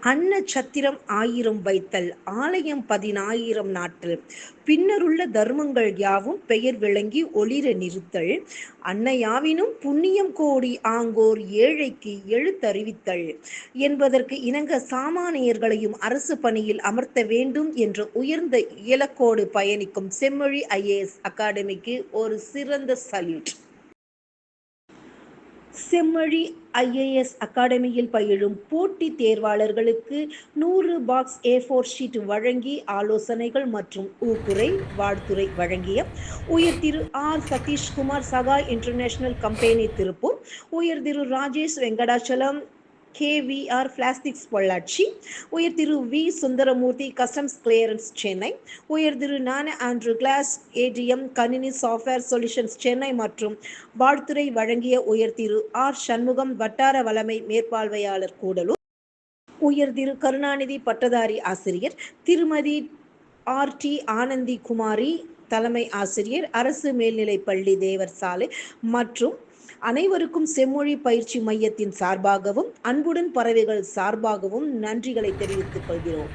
அன்ன சத்திரம் ஆயிரம் வைத்தல் ஆலயம் பதினாயிரம் நாட்டல் பின்னருள்ள தர்மங்கள் யாவும் பெயர் விளங்கி ஒளிர நிறுத்தல். அன்னையாவினும் புண்ணியம் கோடி ஆங்கோர் ஏழைக்கு எழுத்தறிவித்தல் என்பதற்கு இணங்க சாமானியர்களையும் அரசு பணியில் அமர்த்த வேண்டும் என்ற உயர்ந்த இலக்கோடு பயணிக்கும் செம்மொழி ஐஏஎஸ் அகாடமிக்கு ஒரு சிறந்த சல்யூட். செம்மொழி ஐஏஎஸ் அகாடமியில் பயிலும் போட்டித் தேர்வாளர்களுக்கு நூறு பாக்ஸ் ஏ ஃபோர் ஷீட் வழங்கி ஆலோசனைகள் மற்றும் ஊக்குரை வாழ்த்துறை வழங்கிய உயர் திரு ஆர் சதீஷ்குமார் சகா இன்டர்நேஷனல் கம்பெனி திருப்பூர் உயர் திரு ராஜேஷ் வெங்கடாச்சலம் கேவிஆர் பிளாஸ்டிக்ஸ் பொள்ளாச்சி உயர் Thiru V Sundaramoorthy customs clearance Chennai உயர் திரு நான ஆண்ட்ரூ கிளாஸ் ஏடிஎம் கணினி சாஃப்ட்வேர் சொல்யூஷன்ஸ் சென்னை மற்றும் வாழ்த்துறை வழங்கிய உயர் திரு ஆர் சண்முகம் வட்டார வளமை மேற்பார்வையாளர் கூடலூர் உயர் திரு கருணாநிதி பட்டதாரி ஆசிரியர் திருமதி ஆர் டி ஆனந்தி குமாரி தலைமை ஆசிரியர் அரசு மேல்நிலைப்பள்ளி தேவர் சாலை மற்றும் அனைவருக்கும் செம்மொழி பயிற்சி மையத்தின் சார்பாகவும் அன்புடன் பறவைகள் சார்பாகவும் நன்றிகளை தெரிவித்துக் கொள்கிறோம்.